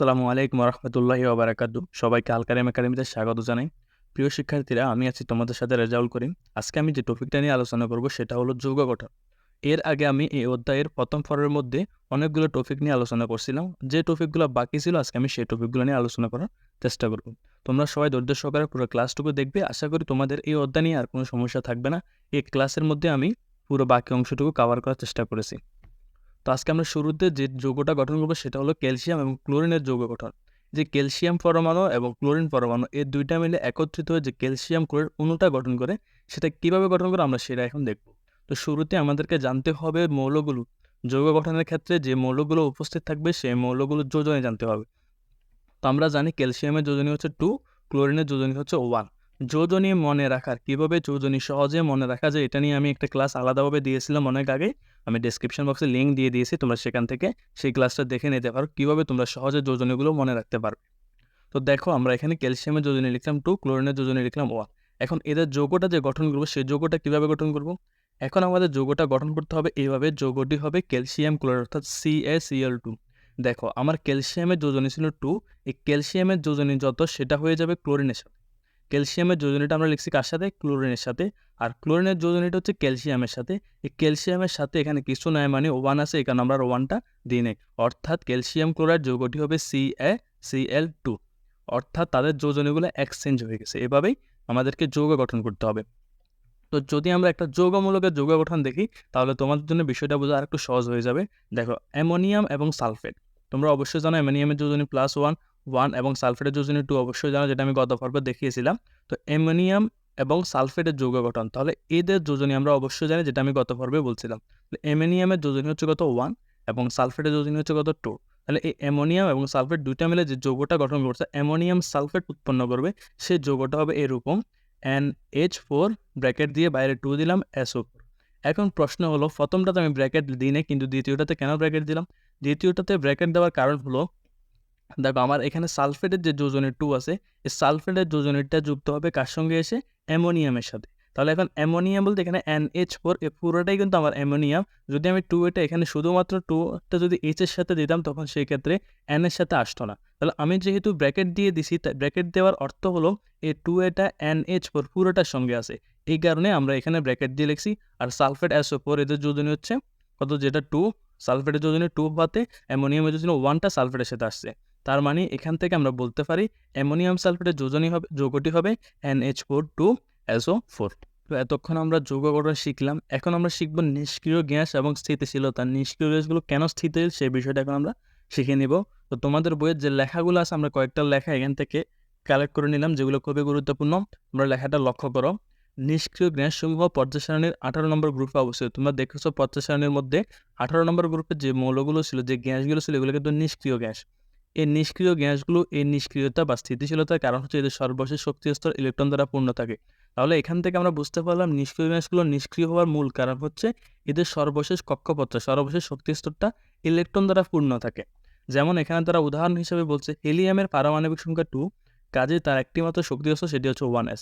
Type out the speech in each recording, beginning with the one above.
আসসালামু আলাইকুম রহমতুল্লাহি ওবারাকাতু। সবাইকে আলকারিম একাডেমিতে স্বাগত জানাই। প্রিয় শিক্ষার্থীরা, আমি আছি তোমাদের সাথে রেজাউল করিম। আজকে আমি যে টপিকটা নিয়ে আলোচনা করব, সেটা হলো যৌগ গঠন। এর আগে আমি এই অধ্যায়ের প্রথম পর্বের মধ্যে অনেকগুলো টপিক নিয়ে আলোচনা করছিলাম। যে টপিকগুলো বাকি ছিল, আজকে আমি সেই টপিকগুলো নিয়ে আলোচনা করার চেষ্টা করব। তোমরা সবাই ধৈর্য সহকারে পুরো ক্লাসটুকু দেখবে। আশা করি তোমাদের এই অধ্যায় নিয়ে আর কোনো সমস্যা থাকবে না। এই ক্লাসের মধ্যে আমি পুরো বাকি অংশটুকু কভার করার চেষ্টা করেছি। তো আজকে আমরা শুরুতে যে যৌগটা গঠন করব সেটা হলো ক্যালসিয়াম এবং ক্লোরিনের যৌগ গঠন। যে ক্যালসিয়াম পরমাণু এবং ক্লোরিন পরমাণু এই দুইটা মিলে একত্রিত হয়ে যে ক্যালসিয়াম, ক্লোরিন অণুটা গঠন করে সেটা কীভাবে গঠন করে আমরা সেটা এখন দেখব। তো শুরুতে আমাদেরকে জানতে হবে মৌলগুলো। যৌগ গঠনের ক্ষেত্রে যে মৌলগুলো উপস্থিত থাকবে সেই মৌলগুলোর যোজনে জানতে হবে। তো আমরা জানি ক্যালসিয়ামের যোজনী হচ্ছে টু ক্লোরিনের যোজনী হচ্ছে ওয়ান যোজনী মনে রাখার, কীভাবে যোজনী সহজে মনে রাখা যায়, এটা নিয়ে আমি একটা ক্লাস আলাদাভাবে দিয়েছিলাম অনেক আগে। আমি ডিসক্রিপশন বক্সে লিঙ্ক দিয়ে দিয়েছি, তোমরা সেখান থেকে সেই ক্লাসটা দেখে নিতে পারো, কীভাবে তোমরা সহজে যোজনীগুলো মনে রাখতে পারবে তো দেখো, আমরা এখানে ক্যালসিয়ামের যোজনী লিখলাম টু ক্লোরিনের যোজনী লিখলাম ওয়ান এখন এদের যৌগটা যে গঠন করব, সেই যৌগটা কীভাবে গঠন করব? এখন আমাদের যৌগটা গঠন করতে হবে এইভাবে, যৌগটি হবে ক্যালসিয়াম ক্লোরাইড অর্থাৎ সি এ সিএল টু দেখো, আমার ক্যালসিয়ামের যোজনী ছিল টু এই ক্যালসিয়ামের যোজনী যত, সেটা হয়ে যাবে ক্লোরিনের সাথে ক্যালসিয়ামের যোজনীটা আমরা লিখছি কার সাথে? ক্লোরিনের সাথে। আর ক্লোরিনের যোজনীটা হচ্ছে ক্যালসিয়ামের সাথে। এই ক্যালসিয়ামের সাথে এখানে কিছু নয় মানে ওয়ান আছে এখানে আমরা ওয়ানটা দিই নেই। অর্থাৎ ক্যালসিয়াম ক্লোরাইড যৌগটি হবে C A C L two অর্থাৎ তাদের যোজনীগুলো এক্সচেঞ্জ হয়ে গেছে। এভাবেই আমাদেরকে যৌগ গঠন করতে হবে। তো যদি আমরা একটা যৌগমূলকের যৌগ গঠন দেখি, তাহলে তোমাদের জন্য বিষয়টা বোঝা আর একটু সহজ হয়ে যাবে। দেখো, অ্যামোনিয়াম এবং সালফেট। তোমরা অবশ্যই জানো অ্যামোনিয়ামের যোজনী প্লাস ওয়ান ওয়ান এবং সালফেটের যোজনী টু অবশ্যই জানো, যেটা আমি গত পর্বে দেখিয়েছিলাম। তো অ্যামোনিয়াম এবং সালফেটের যৌগ গঠন, তাহলে এদের যোজনী আমরা অবশ্যই জানি, যেটা আমি গত পর্বে বলছিলাম। অ্যামোনিয়ামের যোজনী হচ্ছে কত ওয়ান এবং সালফেটের যোজনী হচ্ছে কত টু তাহলে এই অ্যামোনিয়াম এবং সালফেট দুইটা মিলে যে যৌগটা গঠন করছে, অ্যামোনিয়াম সালফেট উৎপন্ন করবে সেই যৌগটা হবে এরকম এন এইচ ফোর ব্র্যাকেট দিয়ে বাইরে টু দিলাম এসও এখন প্রশ্ন হলো, প্রথমটাতে আমি ব্র্যাকেট দিই না কিন্তু দ্বিতীয়টাতে কেন ব্র্যাকেট দিলাম? দ্বিতীয়টাতে ব্র্যাকেট দেওয়ার কারণ হলো দেখো আমার এখানে সালফেটের যে যোজনের টু আছে, এই সালফেটের যোজনেরটা যুক্ত হবে কার সঙ্গে এসে? অ্যামোনিয়ামের সাথে। তাহলে এখন অ্যামোনিয়াম বলতে এখানে এন এইচ ফোর, এ পুরোটাই কিন্তু আমার অ্যামোনিয়াম। যদি আমি টু এটা এখানে শুধুমাত্র টুটা যদি এইচের সাথে দিতাম, তখন সেই ক্ষেত্রে এন এর সাথে আসতো না। তাহলে আমি যেহেতু ব্র্যাকেট দিয়ে দিছি ব্র্যাকেট দেওয়ার অর্থ হলো এই টু এটা এন এইচ ফোর পুরোটার সঙ্গে আছে। এই কারণে আমরা এখানে ব্র্যাকেট দিয়ে লিখছি, আর সালফেট অ্যাসো ফোর এদের যোজনী হচ্ছে কত? যেটা টু, সালফেটের যোজনী টু হতে অ্যামোনিয়ামের যোজনী ওয়ানটা সালফেটের সাথে আসছে। তার মানে এখান থেকে আমরা বলতে পারি অ্যামোনিয়াম সালফেটের যোজনী হবে, যৌগটি হবে N H four two SO four. তো এতক্ষণ আমরা যৌগ গঠন শিখলাম। এখন আমরা শিখব নিষ্ক্রিয় গ্যাস এবং স্থিতিশীলতা। নিষ্ক্রিয় গ্যাসগুলো কেন স্থিতিশীল সেই বিষয়টা এখন আমরা শিখে নিব। তো তোমাদের বইয়ের যে লেখাগুলো আছে, আমরা কয়েকটা লেখা এখান থেকে কালেক্ট করে নিলাম, যেগুলো খুবই গুরুত্বপূর্ণ। আমরা লেখাটা লক্ষ্য করো। নিষ্ক্রিয় গ্যাসসমূহ পর্যায় সারণীর আঠারো নম্বর গ্রুপে অবস্থিত। তোমরা দেখেছ পর্যায় সারণীর মধ্যে আঠারো নম্বর গ্রুপে যে মৌলগুলো ছিল, যে গ্যাসগুলো ছিল, এগুলো কিন্তু নিষ্ক্রিয় গ্যাস। এই নিষ্ক্রিয় গ্যাসগুলো এই নিষ্ক্রিয়তা বা স্থিতিশীলতার কারণ হচ্ছে এদের সর্বশেষ শক্তি স্তর ইলেকট্রন দ্বারা পূর্ণ থাকে। তাহলে এখান থেকে আমরা বুঝতে পারলাম নিষ্ক্রিয় গ্যাসগুলো নিষ্ক্রিয় হওয়ার মূল কারণ হচ্ছে এদের সর্বশেষ কক্ষপত্র সর্বশেষ শক্তি স্তরটা ইলেকট্রন দ্বারা পূর্ণ থাকে। যেমন এখানে তারা উদাহরণ হিসেবে বলছে, হেলিয়ামের পারমাণবিক সংখ্যা টু কাজে তার একটি মাত্র শক্তি স্তর সেটি হচ্ছে ওয়ান এস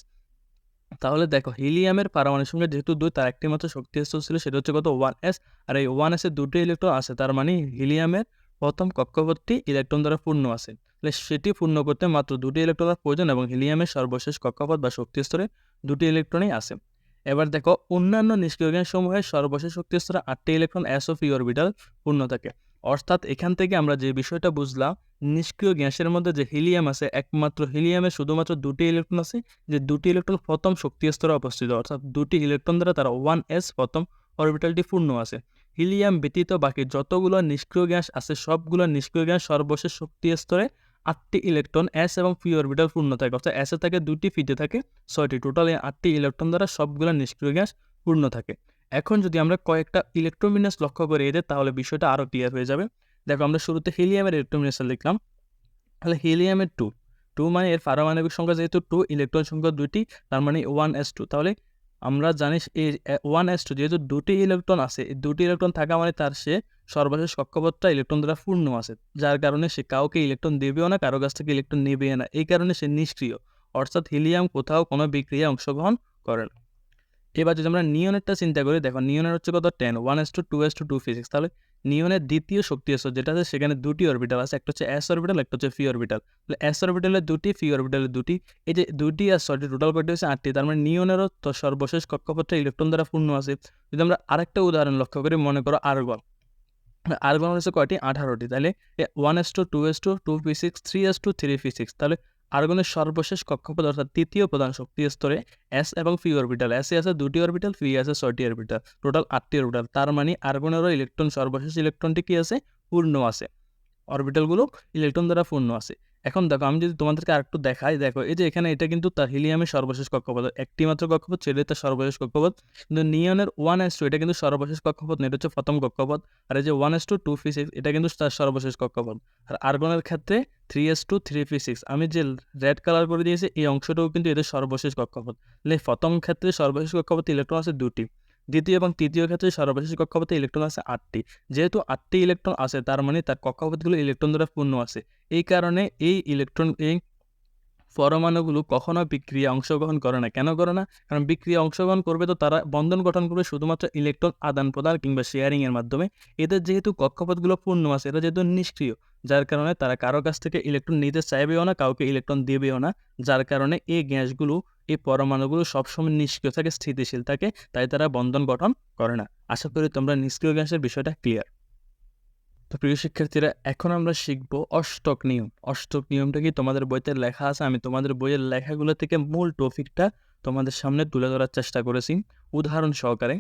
তাহলে দেখো, হিলিয়ামের পারমাণবিক সংখ্যা যেহেতু দুই, তার একটি মাত্র শক্তি স্তর ছিল সেটা হচ্ছে কত? ওয়ান এস আর এই ওয়ান এসের দুটো ইলেকট্রন আছে, তার মানে হিলিয়ামের প্রথম কক্ষপথটি ইলেকট্রন দ্বারা পূর্ণ আছে। তাহলে সেটি পূর্ণ করতে মাত্র দুটি ইলেকট্রনের প্রয়োজন এবং হিলিয়ামের সর্বশেষ কক্ষপথ বা শক্তি স্তরে দুটি ইলেকট্রনই আছে। এবার দেখো, অন্যান্য নিষ্ক্রিয় সমূহের সর্বশেষ শক্তি স্তরে আটটি ইলেকট্রন অ্যাস অফ অরবিটাল পূর্ণ থাকে। অর্থাৎ এখান থেকে আমরা যে বিষয়টা বুঝলাম, নিষ্ক্রিয় গ্যাসের মধ্যে যে হিলিয়াম আছে, একমাত্র হিলিয়ামে শুধুমাত্র দুটি ইলেকট্রন আছে, যে দুটি ইলেকট্রন প্রথম শক্তি স্তরে অবস্থিত। অর্থাৎ দুটি ইলেকট্রন দ্বারা তারা ওয়ান এস প্রথম অরবিটালটি পূর্ণ আছে। হিলিয়াম ব্যতীত বাকি যতগুলো নিষ্ক্রিয় গ্যাস আছে, সবগুলো নিষ্ক্রিয় গ্যাস সর্বশেষ শক্তি স্তরে আটটি ইলেকট্রন এস এবং পি অরবিটাল পূর্ণ থাকে, অর্থাৎ এসে থাকে দুটি ফিতে থাকে, ছয়টি টোটাল এই আটটি ইলেকট্রন দ্বারা সবগুলো নিষ্ক্রিয় গ্যাস পূর্ণ থাকে। এখন যদি আমরা কয়েকটা ইলেকট্রোমিনাস লক্ষ্য করে এদের, তাহলে বিষয়টা আরও ক্লিয়ার হয়ে যাবে। দেখো, আমরা শুরুতে হিলিয়ামের ইলেকট্রোমিনাসটা লিখলাম। তাহলে হিলিয়ামের টু টু মানে এর পারমাণবিক সংখ্যা যেহেতু টু ইলেকট্রন সংখ্যা দুইটি, তার মানে ওয়ান এস টু তাহলে আমরা জানিস এই ওয়ান এস টু যেহেতু দুটি ইলেকট্রন আছে, এই দুটি ইলেকট্রন থাকা মানে তার সে সর্বশেষ কক্ষপথটা ইলেকট্রন দ্বারা পূর্ণ আছে, যার কারণে সে কাউকে ইলেকট্রন দেবেও না, কারও কাছ থেকে ইলেকট্রন নেবেও না, এই কারণে সে নিষ্ক্রিয়, অর্থাৎ হিলিয়াম কোথাও কোনো বিক্রিয়া অংশগ্রহণ করে না। এবার যদি আমরা নিয়নেরটা চিন্তা করি, দেখো নিয়নের হচ্ছে কত? Ten one S two two S two two physics তাহলে নিয়নের দ্বিতীয় শক্তি স্তর যেটা আছে, সেখানে দুটি অরবিটাল আছে, একটা হচ্ছে এস অরবিটাল একটা হচ্ছে ফি অরবিটাল তাহলে এস অরবিটালের দুটি ফি অরবিটালের দুটি, এই যে দুটি আর ছয়টি টোটাল কয়টি হচ্ছে আটটি, তার মানে নিয়নেরও সর্বশেষ কক্ষপথে ইলেকট্রন দ্বারা পূর্ণ আছে। যদি আমরা আরেকটা উদাহরণ লক্ষ্য করি, মনে করো আর্গন। আর্গন হচ্ছে কয়টি? আঠারোটি। তাহলে one S two two S two two P six three S two three P six তাহলে আর্গনের সর্বশেষ কক্ষপথ অর্থাৎ তৃতীয় প্রধান শক্তি স্তরে এস এবং ফি অরবিটাল এসে আছে দুটি অরবিটাল ফি আছে ছয়টি অরবিটাল টোটাল আটটি অরবিটাল তার মানে আর্গনেরও ইলেকট্রন সর্বশেষ ইলেকট্রনটি কি আছে? পূর্ণ আছে। অরবিটালগুলো ইলেকট্রন দ্বারা পূর্ণ আছে। এখন দেখো, আমি যদি তোমাদেরকে আরেকটু দেখাই, দেখো, এই যে এখানে এটা কিন্তু তার হিলিয়ামের সর্বশেষ কক্ষপথ। একটি মাত্র কক্ষপথ, সেটাই তার সর্বশেষ কক্ষপথ। কিন্তু নিয়নের ওয়ান এস টু এটা কিন্তু সর্বশেষ কক্ষপথ না হচ্ছে প্রথম কক্ষপথ। আর এই যে ওয়ান এস টু টু ফি সিক্স এটা কিন্তু তার সর্বশেষ কক্ষপথ। আর আর্গনের ক্ষেত্রে three S two three P six আমি যে রেড কালার করে দিয়েছি, এই অংশটাও কিন্তু এদের সর্বশেষ কক্ষপথ। প্রথম ক্ষেত্রে সর্বশেষ কক্ষপথ ইলেকট্রন আছে দুটি। দ্বিতীয় এবং তৃতীয় ক্ষেত্রে সর্বশেষ কক্ষপথে ইলেকট্রন আছে আটটি। যেহেতু আটটি ইলেকট্রন আছে, তার মানে তার কক্ষপথগুলো ইলেকট্রন দ্বারা পূর্ণ আছে। এই কারণে এই ইলেকট্রন, এই পরমাণুগুলো কখনো বিক্রিয়া অংশগ্রহণ করে না। কেন করে না? কারণ বিক্রিয়া অংশগ্রহণ করবে তো তারা বন্ধন গঠন করবে শুধুমাত্র ইলেকট্রন আদান প্রদান কিংবা শেয়ারিংয়ের মাধ্যমে। এদের যেহেতু কক্ষপথগুলো পূর্ণ আছে এটা যেহেতু নিষ্ক্রিয়, যার কারণে তারা কারও কাছ থেকে ইলেকট্রন নিতে চাইবেও না, কাউকে ইলেকট্রন দেবেও না। যার কারণে এই গ্যাসগুলো এই পরমাণুগুলো সবসময় নিষ্ক্রিয় থাকে, স্থিতিশীল থাকে, তাই তারা বন্ধন গঠন করে না। আশা করি তোমরা নিষ্ক্রিয় গ্যাসের বিষয়টা ক্লিয়ার তো প্রিয় শিক্ষার্থীরা, এখন আমরা শিখব অষ্টক নিয়ম। অষ্টক নিয়মটা কি তোমাদের বইতে লেখা আছে? আমি তোমাদের বইয়ের লেখাগুলো থেকে মূল টপিকটা তোমাদের সামনে তুলে ধরার চেষ্টা করেছি। উদাহরণ সহকারে,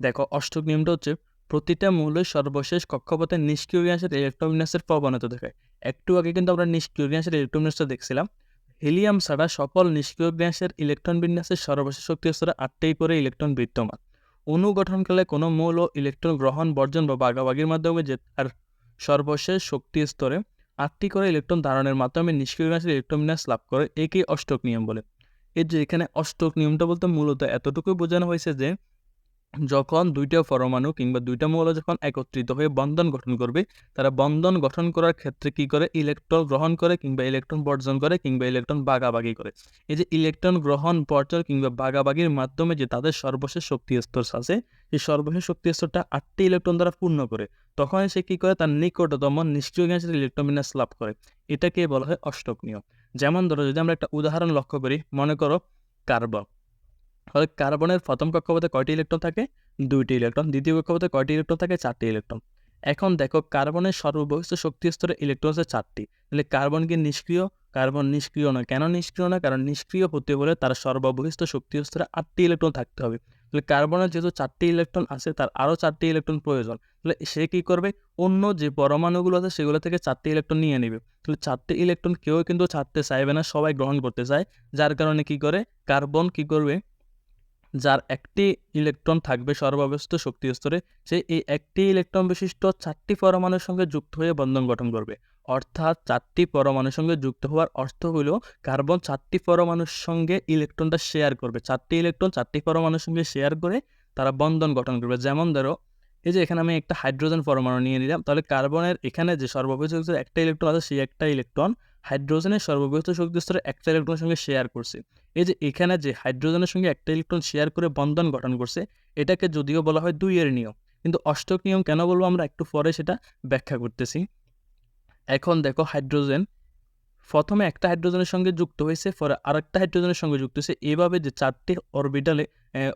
দেখো, অষ্টক নিয়মটা হচ্ছে প্রতিটা মৌলের সর্বশেষ কক্ষপথে নিষ্ক্রিয় গ্যাসের ইলেকট্রন বিন্যাসের প্রবণতা দেখায়। একটু আগে কিন্তু আমরা নিষ্ক্রিয় গ্যাসের ইলেকট্রন বিন্যাসটা দেখছিলাম। হিলিয়াম ছাড়া সকল নিষ্ক্রিয় গ্যাসের ইলেকট্রন বিন্যাসের সর্বশেষ শক্তি স্তরে আটটাই করে ইলেকট্রন বিদ্যমান। অণু গঠনকালে কোনো মৌল ইলেকট্রন গ্রহণ, বর্জন বা বাগাবাগির মাধ্যমে যে তার সর্বশেষ শক্তি স্তরে আটটি করে ইলেকট্রন ধারণের মাধ্যমে নিষ্ক্রিয় গ্যাসের ইলেকট্রন বিন্যাস লাভ করে, একেই অষ্টক নিয়ম বলে। এর যে এখানে অষ্টক নিয়মটা বলতে মূলত এতটুকুই বোঝানো হয়েছে যে যখন দুইটা পরমাণু কিংবা দুইটা মৌল যখন একত্রিত হয়ে বন্ধন গঠন করবে, তারা বন্ধন গঠন করার ক্ষেত্রে কি করে? ইলেকট্রন গ্রহণ করে কিংবা ইলেকট্রন বর্জন করে কিংবা ইলেকট্রন বাগাবাগি করে। এই যে ইলেকট্রন গ্রহণ বর্জন কিংবা বাগাবাগির মাধ্যমে যে তাদের সর্বশেষ শক্তি স্তর আছে, এই সর্বশেষ শক্তি স্তরটা আটটি ইলেকট্রন দ্বারা পূর্ণ করে। তখন সে কি করে? তার নিকটতম নিষ্ক্রিয় গ্যাসের ইলেকট্রন বিন্যাস লাভ করে। এটাকে বলা হয় অষ্টক নিয়ম যেমন ধরো, যদি আমরা একটা উদাহরণ লক্ষ্য করি, মনে করো কার্বন। তাহলে কার্বনের প্রথম কক্ষপথে কয়টি ইলেকট্রন থাকে? দুইটি ইলেকট্রন। দ্বিতীয় কক্ষপথে কয়টি ইলেকট্রন থাকে? চারটি ইলেকট্রন। এখন দেখো কার্বনের সর্ববহিষ্ঠ শক্তি স্তরে ইলেকট্রন আছে চারটি। তাহলে কার্বন কি নিষ্ক্রিয়? কার্বন নিষ্ক্রিয় নয়। কেন নিষ্ক্রিয় নয়? কারণ নিষ্ক্রিয় হতে হলে তার সর্ববহিষ্ঠ শক্তি স্তরে আটটি ইলেকট্রন থাকতে হবে। তাহলে কার্বনের যেহেতু চারটি ইলেকট্রন আছে, তার আরও চারটি ইলেকট্রন প্রয়োজন। তাহলে সে কী করবে? অন্য যে পরমাণুগুলো আছে, সেগুলো থেকে চারটি ইলেকট্রন নিয়ে নেবে। তাহলে চারটি ইলেকট্রন কেউ কিন্তু ছাড়তে চাইবে না, সবাই গ্রহণ করতে চায়। যার কারণে কি করে? কার্বন কি করবে? যার একটি ইলেকট্রন থাকবে সর্বাবস্থ শক্তি স্তরে, সে এই একটি ইলেকট্রন বিশিষ্ট চারটি পরমাণুর সঙ্গে যুক্ত হয়ে বন্ধন গঠন করবে। অর্থাৎ চারটি পরমাণুর সঙ্গে যুক্ত হওয়ার অর্থ হলো কার্বন চারটি পরমাণুর সঙ্গে ইলেকট্রনটা শেয়ার করবে। চারটি ইলেকট্রন চারটি পরমাণুর সঙ্গে শেয়ার করে তারা বন্ধন গঠন করবে। যেমন ধরো, এই যে এখানে আমি একটা হাইড্রোজেন পরমাণু নিয়ে নিলাম, তাহলে কার্বনের এখানে যে সর্ববৃহৎ একটা ইলেকট্রন আছে, সেই একটা ইলেকট্রন হাইড্রোজেনের সর্ববৃহৎ শক্তি স্তরে একটা ইলেকট্রনের সঙ্গে শেয়ার করছে। এই যে এখানে যে হাইড্রোজেনের সঙ্গে একটা ইলেকট্রন শেয়ার করে বন্ধন গঠন করছে, এটাকে যদিও বলা হয় দুইয়ের নিয়ম। কিন্তু অষ্টক নিয়ম কেন বলব আমরা একটু পরে সেটা ব্যাখ্যা করতেছি। এখন দেখো হাইড্রোজেন, প্রথমে একটা হাইড্রোজেনের সঙ্গে যুক্ত হয়েছে, পরে আরেকটা হাইড্রোজেনের সঙ্গে যুক্ত হয়েছে। এভাবে যে চারটি অরবিটালে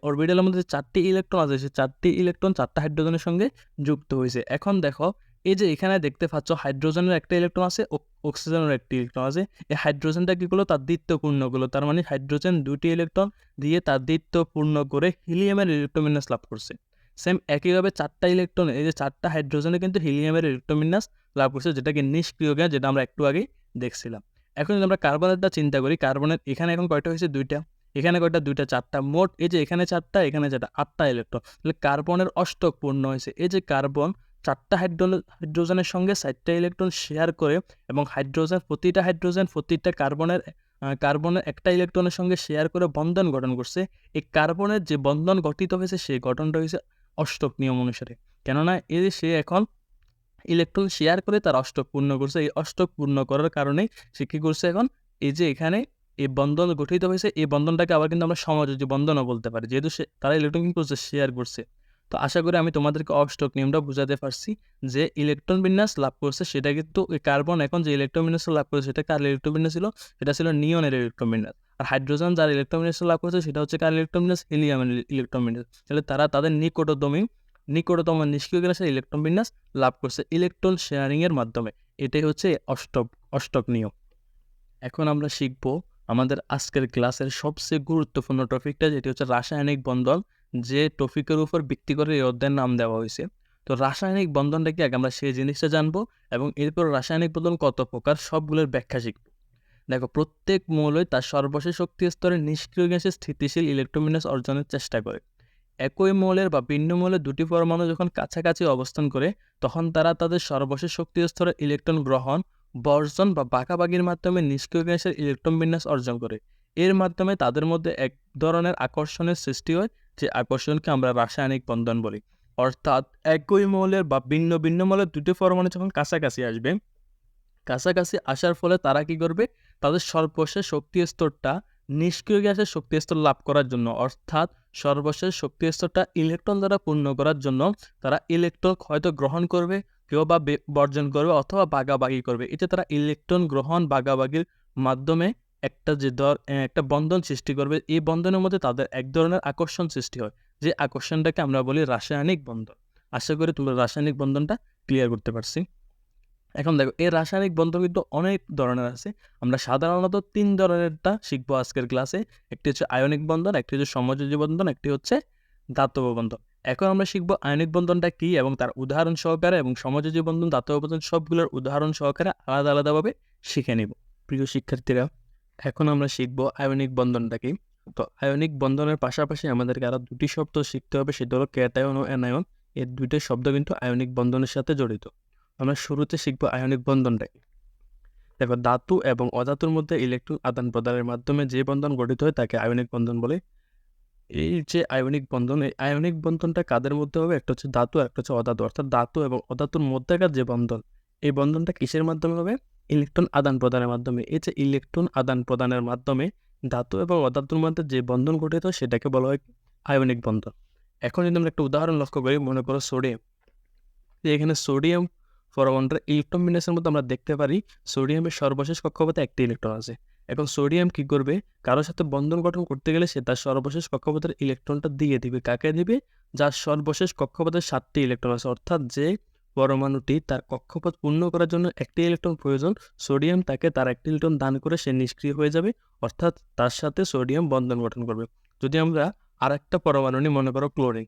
অরবিটালের মধ্যে চারটি ইলেকট্রন আছে, সে চারটি ইলেকট্রন চারটা হাইড্রোজেনের সঙ্গে যুক্ত হয়েছে। এখন দেখো এই যে এখানে দেখতে পাচ্ছ, হাইড্রোজেনের একটা ইলেকট্রন আছে অক্সিজেনের একটি ইলেকট্রন আছে। এই হাইড্রোজেনটা কী করল? তার দ্বিত্ব পূর্ণ করল তার মানে হাইড্রোজেন দুটি ইলেকট্রন দিয়ে তার দ্বিত্ব পূর্ণ করে হিলিয়ামের ইলেকট্রোমিনাস লাভ করছে। সেম একইভাবে চারটা ইলেকট্রন, এই যে চারটা হাইড্রোজেনে কিন্তু হিলিয়ামের ইলেকট্রোমিনাস লাভ করছে, যেটাকে নিষ্ক্রিয় গ্যাস, যেটা আমরা একটু আগেই দেখছিলাম। এখন যদি আমরা কার্বনেরটা চিন্তা করি, কার্বনের এখানে এখন কয়টা হয়েছে? দুইটা। এখানে কয়টা? দুইটা, চারটা। মোট এই যে এখানে চারটা এখানে চারটা আটটা ইলেকট্রন, তাহলে কার্বনের অষ্টক পূর্ণ হয়েছে। এই যে কার্বন চারটা হাইড্রো হাইড্রোজেনের সঙ্গে চারটা ইলেকট্রন শেয়ার করে এবং হাইড্রোজেন, প্রতিটা হাইড্রোজেন, প্রতিটা কার্বনের কার্বনের একটা ইলেকট্রনের সঙ্গে শেয়ার করে বন্ধন গঠন করছে। এই কার্বনের যে বন্ধন গঠিত হয়েছে, সেই গঠনটা হয়েছে অষ্টক নিয়ম অনুসারে। কেননা যে সে এখন ইলেকট্রন শেয়ার করে, তার অষ্টক পূর্ণ করছে। এই অষ্টক পূর্ণ করার কারণেই সে কী করছে এখন? এই যে এখানে এই বন্ধন গঠিত হয়েছে, এই বন্ধনটাকে আবার কিন্তু আমরা সমাযোজী বন্ধনও বলতে পারি। যেহেতু সে, তারা ইলেকট্রন কী করছে শেয়ার করছে। তো আশা করি আমি তোমাদেরকে অফস্টক নিয়মটা বোঝাতে পারছি যে ইলেকট্রন বিন্যাস লাভ করছে সেটা কিন্তু কার্বন এখন যে ইলেকট্রন বিন্যাস লাভ করেছে সেটা কার ইলেকট্রন বিন্যাস ছিল? সেটা ছিল নিয়নের ইলেকট্রন বিন্যাস। আর হাইড্রোজেন যার ইলেকট্রন বিন্যাস লাভ করেছে সেটা হচ্ছে কার ইলেকট্রন বিন্যাস? হিলিয়ামের ইলেকট্রন বিন্যাস। তাহলে তারা তাদের নিকটতমী, নিকটতম নিষ্ক্রিয় গ্যাসের ইলেকট্রন বিন্যাস লাভ করছে ইলেকট্রন শেয়ারিংয়ের মাধ্যমে। এটাই হচ্ছে অষ্টক অষ্টক নিয়ম। এখন আমরা শিখব আমাদের আজকের ক্লাসের সবচেয়ে গুরুত্বপূর্ণ টপিকটা যেটি হচ্ছে রাসায়নিক বন্ধন যে টপিকের উপর ভিত্তি করে এই অধ্যায়ের নাম দেওয়া হয়েছে। তো রাসায়নিক বন্ধনটা কি আগে আমরা সেই জিনিসটা জানব এবং এরপর রাসায়নিক বন্ধন কত প্রকার সবগুলোর ব্যাখ্যা শিখব। দেখো, প্রত্যেক মৌলই তার সর্বশেষ শক্তি স্তরে নিষ্ক্রিয় গ্যাসে স্থিতিশীল ইলেকট্রোমিনাস অর্জনের চেষ্টা করে। একই মৌলের বা ভিন্ন মৌলের দুটি পরমাণু যখন কাছাকাছি অবস্থান করে, তখন তারা তাদের সর্বশেষ শক্তি স্তরে ইলেকট্রন গ্রহণ, বর্জন বা বাঁকাবাগির মাধ্যমে নিষ্ক্রিয় গ্যাসের ইলেকট্রন বিন্যাস অর্জন করে। এর মাধ্যমে তাদের মধ্যে এক ধরনের আকর্ষণের সৃষ্টি হয় যে আকর্ষণকে আমরা রাসায়নিক বন্ধন বলি। অর্থাৎ একই মৌলের বা ভিন্ন ভিন্ন মৌলের দুটি পরমাণু যখন কাছাকাছি আসবে, কাছাকাছি আসার ফলে তারা কি করবে? তাদের সর্বশেষ শক্তি স্তরটা নিষ্ক্রিয় গ্যাসের শক্তি স্তর লাভ করার জন্য, অর্থাৎ সর্বশেষ শক্তি স্তরটা ইলেকট্রন দ্বারা পূর্ণ করার জন্য তারা ইলেকট্রন হয়তো গ্রহণ করবে, কেউ বা বর্জন করবে অথবা বাগাবাগি করবে। এতে তারা ইলেকট্রন গ্রহণ বাগাবাগির মাধ্যমে একটা যে দর একটা বন্ধন সৃষ্টি করবে, এই বন্ধনের মধ্যে তাদের এক ধরনের আকর্ষণ সৃষ্টি হয়। যে আকর্ষণটাকে আমরা বলি রাসায়নিক বন্ধন। আশা করি তোমরা রাসায়নিক বন্ধনটা ক্লিয়ার করতে পারছি। এখন দেখো, এই রাসায়নিক বন্ধন কিন্তু অনেক ধরনের আছে। আমরা সাধারণত তিন ধরনেরটা শিখব আজকের ক্লাসে। একটি হচ্ছে আয়নিক বন্ধন, একটি হচ্ছে সমযোজী বন্ধন, একটি হচ্ছে দাতব্য বন্ধন। এখন আমরা শিখব আয়নিক বন্ধনটা কী এবং তার উদাহরণ সহকারে এবং সমযোজী বন্ধন, দাতব্য বন্ধন সবগুলোর উদাহরণ সহকারে আলাদা আলাদাভাবে শিখে নিব। প্রিয় শিক্ষার্থীরা এখন আমরা শিখব আয়নিক বন্ধনটা কি তো আয়নিক বন্ধনের পাশাপাশি আমাদেরকে আরও দুটি শব্দ শিখতে হবে, সেটা হলো ক্যাটায়ন ও অ্যানায়ন। এর দুইটা শব্দ কিন্তু আয়নিক বন্ধনের সাথে জড়িত। আমরা শুরুতে শিখব আয়নিক বন্ধনটা কি দেখো, ধাতু এবং অধাতুর মধ্যে ইলেকট্রন আদান প্রদানের মাধ্যমে যে বন্ধন গঠিত হয় তাকে আয়নিক বন্ধন বলে। এই যে আয়নিক বন্ধন, এই আয়নিক বন্ধনটা কাদের মধ্যে হবে? একটা হচ্ছে ধাতু একটা হচ্ছে অধাতু। অর্থাৎ ধাতু এবং অধাতুর মধ্যেকার যে বন্ধন, এই বন্ধনটা কিসের মাধ্যমে হবে? ইলেকট্রন আদান প্রদানের মাধ্যমে। এই যে ইলেকট্রন আদান প্রদানের মাধ্যমে ধাতু এবং অধাতুর মধ্যে যে বন্ধন গঠিত, সেটাকে বলা হয় আয়নিক বন্ধন। এখন যদি আমরা একটা উদাহরণ লক্ষ্য করি, মনে করো সোডিয়াম। যে এখানে সোডিয়াম পরমাণুর ইলেকট্রন বিন্যাসের মধ্যে আমরা দেখতে পারি, সোডিয়ামের সর্বশেষ কক্ষপথে একটি ইলেকট্রন আছে। এখন সোডিয়াম কি করবে? কারোর সাথে বন্ধন গঠন করতে গেলে সে তার সর্বশেষ কক্ষপথের ইলেকট্রনটা দিয়ে দিবে। কাকে দিবে? যার সর্বশেষ কক্ষপথের সাতটি ইলেকট্রন আছে। অর্থাৎ যে পরমাণুটি তার কক্ষপথ পূর্ণ করার জন্য একটি ইলেকট্রন প্রয়োজন। সোডিয়াম তাকে তার একটি ইলেকট্রন দান করে সে নিষ্ক্রিয় হয়ে যাবে, অর্থাৎ তার সাথে সোডিয়াম বন্ধন গঠন করবে। যদি আমরা আর একটা পরমাণু নিই, মনে করো ক্লোরিন।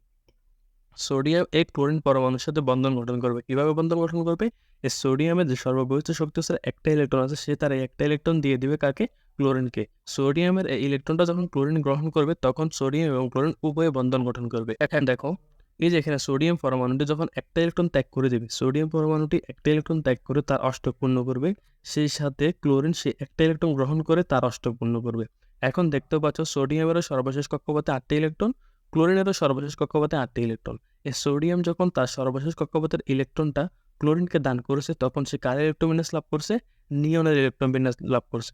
সোডিয়াম এই ক্লোরিন পরমাণুর সাথে বন্ধন গঠন করবে। কীভাবে বন্ধন গঠন করবে? এই সোডিয়ামের যে সর্ববৃহৎ শক্তি আছে, একটা ইলেকট্রন আছে, সে তার একটা ইলেকট্রন দিয়ে দিবে কাকে? ক্লোরিনকে। সোডিয়ামের এই ইলেকট্রনটা যখন ক্লোরিন গ্রহণ করবে, তখন সোডিয়াম এবং ক্লোরিন উভয়ে বন্ধন গঠন করবে। এখন দেখো এই যে এখানে সোডিয়াম পরমাণুটি যখন একটা ইলেকট্রন ত্যাগ করে দেবে সোডিয়াম পরমাণুটি একটা ইলেকট্রন ত্যাগ করে তার অষ্টক পূর্ণ করবে, সেই সাথে ক্লোরিন সে একটা ইলেকট্রন গ্রহণ করে তার অষ্টক পূর্ণ করবে। এখন দেখতে পাচ্ছ সোডিয়ামেরও সর্বশেষ কক্ষপথে আটটি ইলেকট্রন ক্লোরিনেরও সর্বশেষ কক্ষপথে আটটি ইলেকট্রন এই সোডিয়াম যখন তার সর্বশেষ কক্ষপথের ইলেকট্রনটা ক্লোরিনকে দান করেছে, তখন সে কার ইলেকট্রোবিন্যাস লাভ করছে? নিয়নের ইলেকট্রন বিন্যাস লাভ করছে।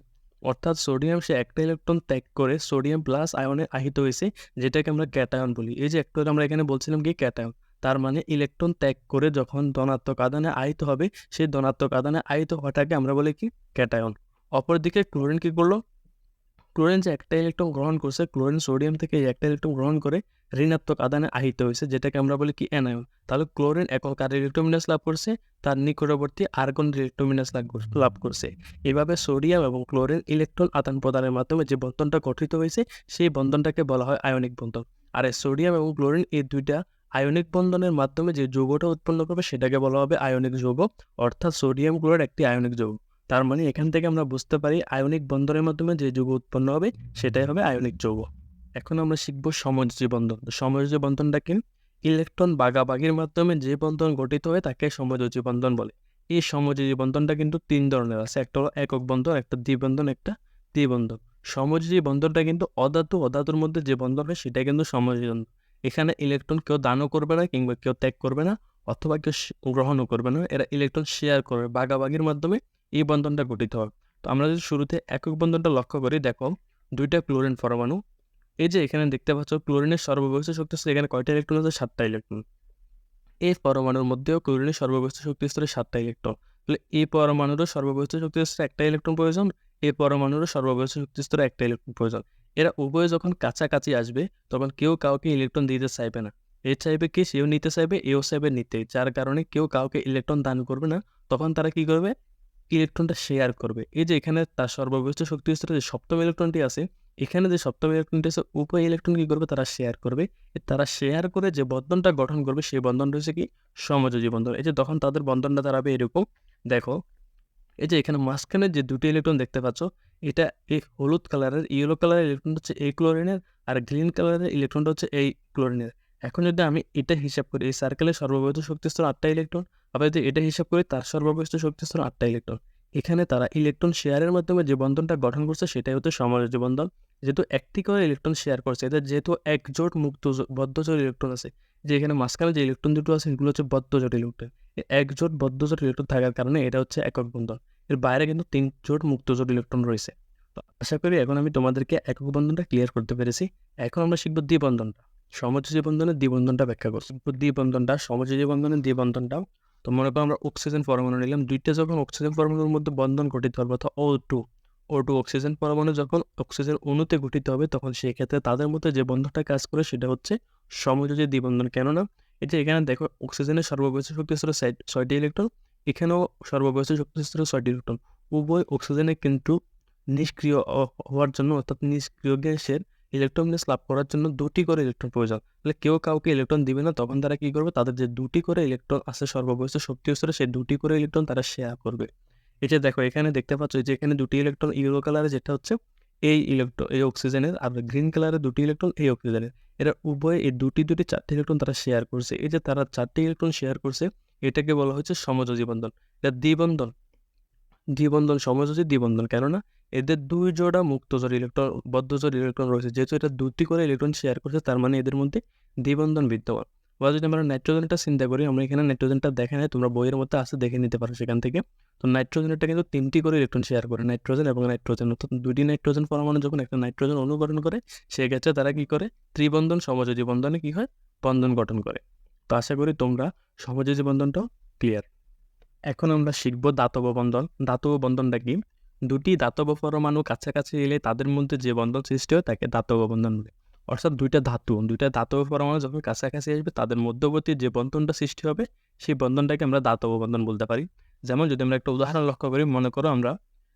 অর্থাৎ সোডিয়াম সে একটা ইলেকট্রন ত্যাগ করে সোডিয়াম প্লাস আয়নে আহিত হয়েছে, যেটাকে আমরা ক্যাটায়ন বলি। এই যে একটা আমরা এখানে বলছিলাম কি ক্যাটায়ন, তার মানে ইলেকট্রন ত্যাগ করে যখন ধনাত্মক আদানে আহিত হবে, সেই ধনাত্মক আদানে আহিত হওয়াটাকে আমরা বলি কি ক্যাটায়ন। অপরদিকে ক্লোরিন কী করল? ক্লোরিন যে একটা ইলেকট্রন গ্রহণ করছে ক্লোরিন সোডিয়াম থেকে এই একটা ইলেকট্রন গ্রহণ করে ঋণাত্মক আদানে আহিত হয়েছে, যেটাকে আমরা বলি কি অ্যানায়ন তাহলে ক্লোরিন এখন কার ইলেকট্রোমিনাস লাভ করছে, তার নিকটবর্তী আর্গন ইলেকট্রোমিনাস লাভ করছে। এভাবে সোডিয়াম এবং ক্লোরিন ইলেকট্রন আদান প্রদানের মাধ্যমে যে বন্ধনটা গঠিত হয়েছে, সেই বন্ধনটাকে বলা হয় আয়নিক বন্ধন। আর এই সোডিয়াম এবং ক্লোরিন এই দুইটা আয়নিক বন্ধনের মাধ্যমে যে যৌগটা উৎপন্ন করবে, সেটাকে বলা হবে আয়নিক যৌগ, অর্থাৎ সোডিয়াম ক্লোরাইড একটি আয়নিক যৌগ। তার মানে এখান থেকে আমরা বুঝতে পারি আয়নিক বন্ধনের মাধ্যমে যে যৌগ উৎপন্ন হবে, সেটাই হবে আয়নিক যৌগ। এখন আমরা শিখব সমযোজী বন্ধন। সমযোজী বন্ধনটা কি? ইলেকট্রন বাগাবাগির মাধ্যমে যে বন্ধন গঠিত হয়, তাকে সমযোজী বন্ধন বলে। এই সমযোজী বন্ধনটা কিন্তু তিন ধরনের আছে। একটা হলো একক বন্ধন, একটা দ্বিবন্ধন একটা দ্বিবন্ধন। সমযোজী বন্ধনটা কিন্তু অধাতু, অধাতুর মধ্যে যে বন্ধন হয় সেটা কিন্তু সমযোজী বন্ধন। এখানে ইলেকট্রন কেউ দানও করবে না, কিংবা কেউ ত্যাগ করবে না, অথবা কেউ গ্রহণও করবে না। এরা ইলেকট্রন শেয়ার করবে। বাগাবাগির মাধ্যমে এই বন্ধনটা গঠিত হবে তো আমরা যদি শুরুতে একক বন্ধনটা লক্ষ্য করি, দেখো দুইটা ক্লোরিন পরমাণু। এই যে এখানে দেখতে পাচ্ছ, ক্লোরিনের সর্ববহিষ্ঠ শক্তি স্তরে এখানে কয়টা ইলেকট্রন আছে? সাতটা ইলেকট্রন এই পরমাণুর মধ্যেও ক্লোরিনের সর্ববহিষ্ঠ শক্তি স্তরে সাতটা ইলেকট্রন তাহলে এই পরমাণুরও সর্ববহিষ্ঠ শক্তি স্তরে একটা ইলেকট্রন প্রয়োজন, এই পরমাণুরও সর্ববহিষ্ঠ শক্তি স্তরে একটা ইলেকট্রন প্রয়োজন। এরা উভয়ে যখন কাছাকাছি আসবে, তখন কেউ কাউকে ইলেকট্রন দিতে চাইবে না। এ চাইবে কি? সেও নিতে চাইবে, এও চাইবে নিতে। যার কারণে কেউ কাউকে ইলেকট্রন দান করবে না। তখন তারা কি করবে? ইলেকট্রনটা শেয়ার করবে। এই যে এখানে তার সর্ববহিষ্ঠ শক্তি স্তরে যে সপ্তম ইলেকট্রনটি আছে, এখানে যে সপ্তম ইলেকট্রনটি আছে উভয় ইলেকট্রন কি করবে? তারা শেয়ার করবে। তারা শেয়ার করে যে বন্ধনটা গঠন করবে, সেই বন্ধনটা হচ্ছে কি? সমযোজী বন্ধন। এই যে তখন তাদের বন্ধনটা দাঁড়াবে এরকম। দেখো, এই যে এখানে মাঝখানে যে দুটি ইলেকট্রন দেখতে পাচ্ছ, এটা এই হলুদ কালারের, ইয়েলো কালারের ইলেকট্রন হচ্ছে এই ক্লোরিনের আর গ্রিন কালারের ইলেকট্রনটা হচ্ছে এই ক্লোরিনের। এখন যদি আমি এটা হিসাব করি, এই সার্কেলের সর্ববহিত শক্তিস্তর আটটা ইলেকট্রন আবার যদি এটা হিসাব করি, তার সর্ববহিত শক্তিস্তর আটটা ইলেকট্রন। এখানে তারা ইলেকট্রন শেয়ারের মাধ্যমে যে বন্ধনটা গঠন করছে, সেটাই হচ্ছে সমযোজী বন্ধন। যেহেতু একটি করে ইলেকট্রন শেয়ার করছে, এদের যেহেতু একজোট মুক্ত বদ্ধজোট ইলেকট্রন আছে, যে এখানে মাঝখানে যে ইলেকট্রন দুটো আছে এগুলো হচ্ছে বদ্ধজোট ইলেকট্রন। একজোট বদ্ধজোট ইলেকট্রন থাকার কারণে এটা হচ্ছে একক বন্ধন। এর বাইরে কিন্তু তিন জোট মুক্তজোট ইলেকট্রন রয়েছে। তো আশা করি এখন আমি তোমাদেরকে একক বন্ধনটা ক্লিয়ার করতে পেরেছি। এখন আমরা শিখব দ্বিবন্ধনটা সমযোজী বন্ধনের দ্বিবন্ধনটা ব্যাখ্যা করছি। দ্বিবন্ধনটা সমযোজী বন্ধনের দ্বিবন্ধনটা তো মনে করো আমরা অক্সিজেন পরমাণু নিলাম। দুইটা যখন অক্সিজেন পরমাণুর মধ্যে বন্ধন গঠিত হবে অর্থাৎ O two O two oxygen পরমাণু যখন অক্সিজেন অণুতে গঠিত হবে তখন সেই ক্ষেত্রে তাদের মধ্যে যে বন্ধনটা কাজ করে সেটা হচ্ছে সমযোজী দ্বিবন্ধন। কেননা যে এখানে দেখো অক্সিজেনের সর্ববহিষ্ঠ শক্তি স্তরে ছয়টি ইলেকট্রন এখানেও সর্ববহিষ্ঠ শক্তি স্তরে ছয়টি ইলেকট্রন উভয় অক্সিজেনে কিন্তু নিষ্ক্রিয় হওয়ার জন্য অর্থাৎ নিষ্ক্রিয় গ্যাসের ইলেকট্রন গ্যাস লাভ করার জন্য দুটি করে ইলেকট্রন প্রয়োজন। তাহলে কেউ কাউকে ইলেকট্রন দিবে না, তখন তারা কি করবে? তাদের যে দুটি করে ইলেকট্রন আছে সর্ববহিষ্ঠ শক্তি স্তরে সেই দুটি করে ইলেকট্রন তারা শেয়ার করবে। যে দেখো, এখানে দেখতে পাচ্ছ যে এখানে দুটি ইলেকট্রন ইউরো কালারে যেটা হচ্ছে এই ইলেকট্রন এই অক্সিজেনের আর গ্রিন কালারের দুটি ইলেকট্রন এই অক্সিজেনের এরা উভয়ে এই দুটি দুটি, চারটি ইলেকট্রন তারা শেয়ার করছে। এই যে তারা চারটি ইলেকট্রন শেয়ার করছে, এটাকে বলা হচ্ছে সমযোজী বন্ধন। এটা দ্বিবন্ধন দ্বিবন্ধন সমযোজী দ্বিবন্ধন কেননা এদের দুই জোড়া মুক্তজোড় ইলেকট্রন বদ্ধজোড় ইলেকট্রন রয়েছে। যেহেতু এটা দুটি করে ইলেকট্রন শেয়ার করছে, তার মানে এদের মধ্যে দ্বিবন্ধন বিদ্যমান। বা যদি আমরা নাইট্রোজেনটা চিন্তা করি, আমরা এখানে নাইট্রোজেনটা দেখে নাই, তোমরা বইয়ের মধ্যে আসে দেখে নিতে পারো সেখান থেকে। তো নাইট্রোজেনটা কিন্তু তিনটি করে ইলেকট্রন শেয়ার করে, নাইট্রোজেন এবং নাইট্রোজেন। অর্থাৎ দুটি নাইট্রোজেন পরমাণু যখন একটা নাইট্রোজেন অনুকরণ করে, সেক্ষেত্রে তারা কি করে? ত্রিবন্ধন সমযোজী বন্ধনে কি হয়? বন্ধন গঠন করে। তো আশা করি তোমরা সমযোজী বন্ধনটাও ক্লিয়ার এখন আমরা শিখব দাতব বন্ধন। দাতব বন্ধনটা কি? দুটি দাতব পরমাণু কাছাকাছি এলে তাদের মধ্যে যে বন্ধন সৃষ্টি হয় তাকে দাতব বন্ধন বলে। অর্থাৎ দুইটা ধাতু, দুইটা দাতব পরমাণু যখন কাছাকাছি আসবে, তাদের মধ্যবর্তী যে বন্ধনটা সৃষ্টি হবে, সেই বন্ধনটাকে আমরা দাতব বন্ধন বলতে পারি। যেমন যদি আমরা একটা উদাহরণ লক্ষ্য করি, মনে করো আমরা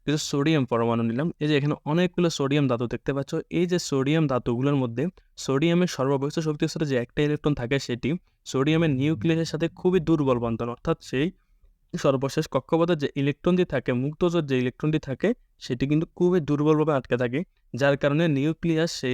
কিছু সোডিয়াম পরমাণু নিলাম। এই যে এখানে অনেকগুলো সোডিয়াম ধাতু দেখতে পাচ্ছ। এই যে সোডিয়াম ধাতুগুলোর মধ্যে সোডিয়ামের সর্ববহিষ্ঠ শক্তির সাথে যে একটা ইলেকট্রন থাকে, সেটি সোডিয়ামের নিউক্লিয়াসের সাথে খুবই দুর্বল বন্ধন। অর্থাৎ সেই সর্বশেষ কক্ষপথে যে ইলেকট্রনটি থাকে মুক্তজোর যে ইলেকট্রনটি থাকে, সেটি কিন্তু খুবই দুর্বলভাবে আটকে থাকে। যার কারণে নিউক্লিয়াস সে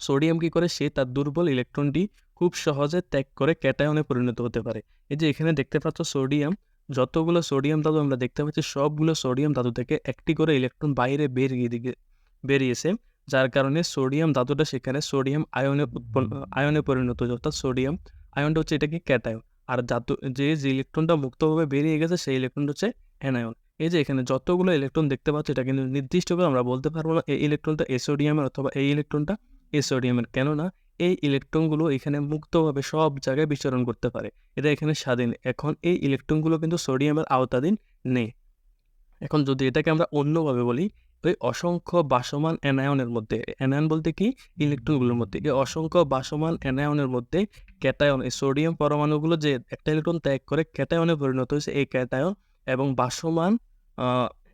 সোডিয়াম কী করে, সে তার দুর্বল ইলেকট্রনটি খুব সহজে ত্যাগ করে ক্যাটায়নে পরিণত হতে পারে। এই যে এখানে দেখতে পাচ্ছ সোডিয়াম, যতগুলো সোডিয়াম ধাতু আমরা দেখতে পাচ্ছি, সবগুলো সোডিয়াম ধাতু থেকে একটি করে ইলেকট্রন বাইরে বেরিয়ে দিকে, বেরিয়েছে। যার কারণে সোডিয়াম ধাতুটা সেখানে সোডিয়াম আয়নে উৎপন্ন, আয়নে পরিণত হয়েছে অর্থাৎ সোডিয়াম, আয়নটা হচ্ছে এটাকে ক্যাটায়ন। আর ধাতু যে যে ইলেকট্রনটা মুক্তভাবে বেরিয়ে গেছে সেই ইলেকট্রনটা হচ্ছে অ্যানায়ন। এই যে, এখানে যতগুলো ইলেকট্রন দেখতে পাচ্ছি, এটা কিন্তু নির্দিষ্ট করে আমরা বলতে পারব না এই ইলেকট্রনটা এসোডিয়ামের অথবা এই ইলেকট্রনটা এসোডিয়ামের কেননা এই ইলেকট্রনগুলো এখানে মুক্তভাবে সব জায়গায় বিচরণ করতে পারে। এটা এখানে স্বাধীন। এখন এই ইলেকট্রনগুলো কিন্তু সোডিয়ামের আওতাধীন নেই। এখন যদি এটাকে আমরা অন্যভাবে বলি ওই অসংখ্য বাসমান অ্যানায়নের মধ্যে, অ্যানায়ন বলতে কি? ইলেকট্রনগুলোর মধ্যে। এই অসংখ্য বাসমান অ্যানায়নের মধ্যে ক্যাটায়ন, এই সোডিয়াম পরমাণুগুলো যে একটা ইলেকট্রন ত্যাগ করে ক্যাটায়নে পরিণত হয়েছে, এই ক্যাটায়ন এবং বাসমান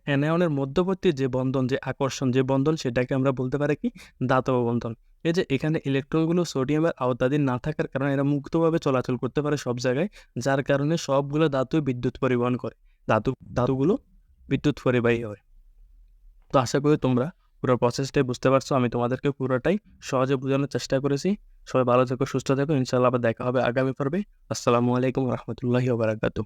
অ্যানায়নের মধ্যবর্তী যে বন্ধন, যে আকর্ষণ, যে বন্ধন, সেটাকে আমরা বলতে পারি কি? দাতব বন্ধন। এই যে এখানে ইলেকট্রনগুলো সোডিয়ামের আওতাধীন না থাকার কারণে এরা মুক্তভাবে চলাচল করতে পারে সব জায়গায়, যার কারণে সবগুলো ধাতু বিদ্যুৎ পরিবহন করে। ধাতু, ধাতুগুলো বিদ্যুৎ পরিবাহী হয়। তো আশা করি তোমরা পুরো প্রসেসটাই বুঝতে পারছ। আমি তোমাদেরকে পুরোটাই সহজে বোঝানোর চেষ্টা করেছি। সবাই ভালো থেকো, সুস্থ থেকো। ইনশাল্লাহ আবার দেখা হবে আগামী পর্বে। আসসালামু আলাইকুম রহমতুল্লাহি ওবরাকাতু